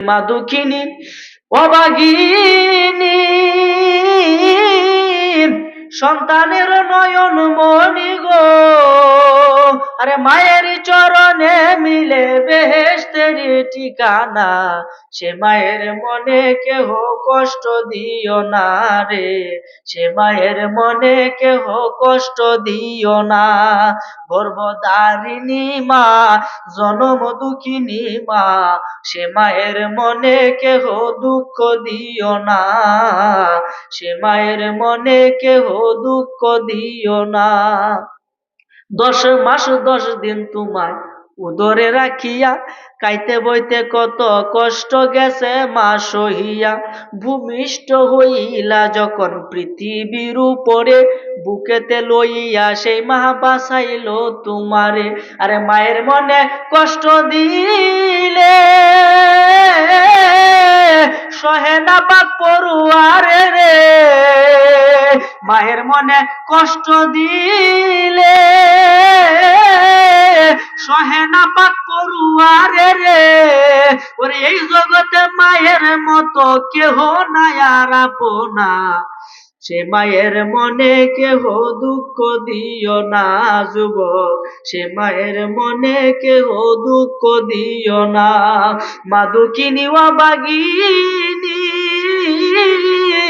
মা দুঃখিনী অবাগিনী সন্তানের নয়ন আরে মায়ের চরণে মিলে বেহেস্তের ঠিকানা। সে মায়ের মনে কেহ কষ্ট দিও না রে। সে মায়ের মনে কেহ কষ্ট দিও না। গর্ভধারিণী মা, জনম দুঃখিনী মা, সে মায়ের মনে কেহ দুঃখ দিও না। সে মায়ের মনে কেহ দুঃখ দিও না। দশ মাস, দশ দিন তোমায় উদরে রাখিয়া কাইতে বইতে কত কষ্ট গেছে মা সহিয়া। ভূমিষ্ঠ হইলা যখন পৃথিবীর উপরে বুকেতে লইয়া সেই মা বাসাইল তোমারে। আরে মায়ের মনে কষ্ট দিলে সহে না পাক পড়ুয়ারে রে। মায়ের মনে কষ্ট দিলে সহে না পাক পড়ুয়ারে রে। ওরে, এই জগতে মায়ের মতো কেহ নাই আর আপনা। সে মায়ের মনে কেহ দুঃখ দিও না যুবক। সে মায়ের মনে কেহ দুঃখ দিও না। মা দুঃখিনী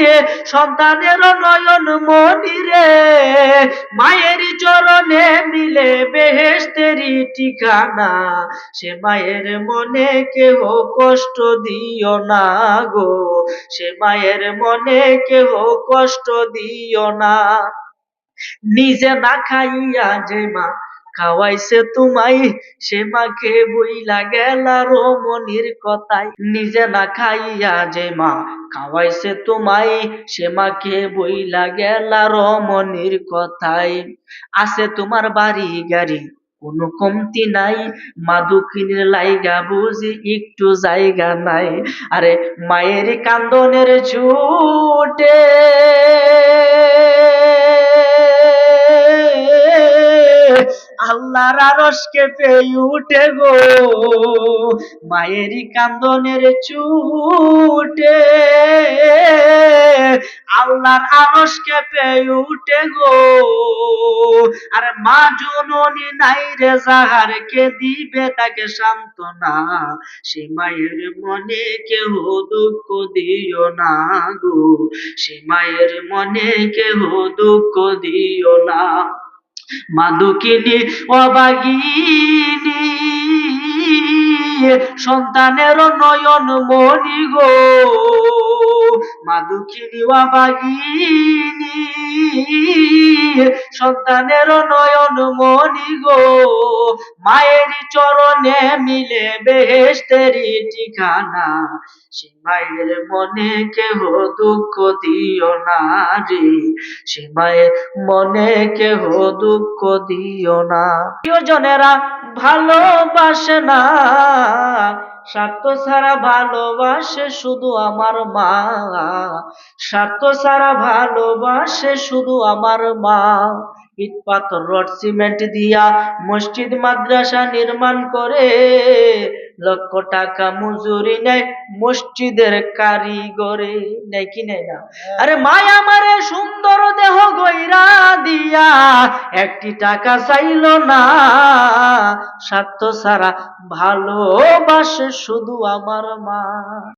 বাগিনী সন্তানের নয়ন মনি রে। মায়ের চরণে মিলে বেহেস্তেরি ঠিকানা। সে মায়ের মনে কেহ কষ্ট দিও না গো। সে মায়ের মনে কেহ কষ্ট দিও না। নিজে না খাইয়া যে মা খাওয়াইছে তোমাই সে মাকে বইলা গেলা রমণীর কথাই নিজে না খাইয়া যে মা খাওয়াইছে তোমাই সে মাকে বইলা গেলা রমণীর কথাই আছে তোমার বাড়ি গাড়ি, কোনো কমতি নাই। মা দুঃখিনীর লাইগা বুঝি একটু জায়গা নাই। আরে মায়ের কান্দনের ছুটে আল্লাহর আরশকে পেয়ে উঠে গো। মায়েরই কান্দনের ছুটে আল্লাহর আরশকে পেয়ে উঠে গো। আর মা জননী নাই রে যাহার, কে দিবে তাকে সান্ত্বনা? সে মায়ের মনে কেহ দুঃখ দিও না গো। সে মায়ের মনে কেহ দুঃখ দিও না। মাদুকিনী অবাগিনী। সন্তানের নয়ন মনি গো মাদুকিনী অবাগিনী সন্তানের নয়ন মণি গো, মায়ের চরণে মিলে বেহেস্তেরি ঠিকানা, সে মায়ের মনে কেহ দুঃখ দিও না রে, সে মায়ের মনে কেহ দুঃখ দিও না। প্রিয়জনেরা, ভালোবাসে না স্বার্থ ছাড়া ভালোবাসে শুধু আমার মা। স্বার্থ ছাড়া ভালোবাসে শুধু আমার মা। ইট পাথর রড সিমেন্ট দিয়া মসজিদ মাদ্রাসা নির্মাণ করে। লক্ষ টাকা মজুরি নেয় মসজিদের কারিগরে। নেয় কি নেয় না? আরে মায়া আমারে সুন্দর দেহ গইরা দিয়া একটি টাকা চাইল না। স্বার্থ ছাড়া ভালোবাসে শুধু আমার মা।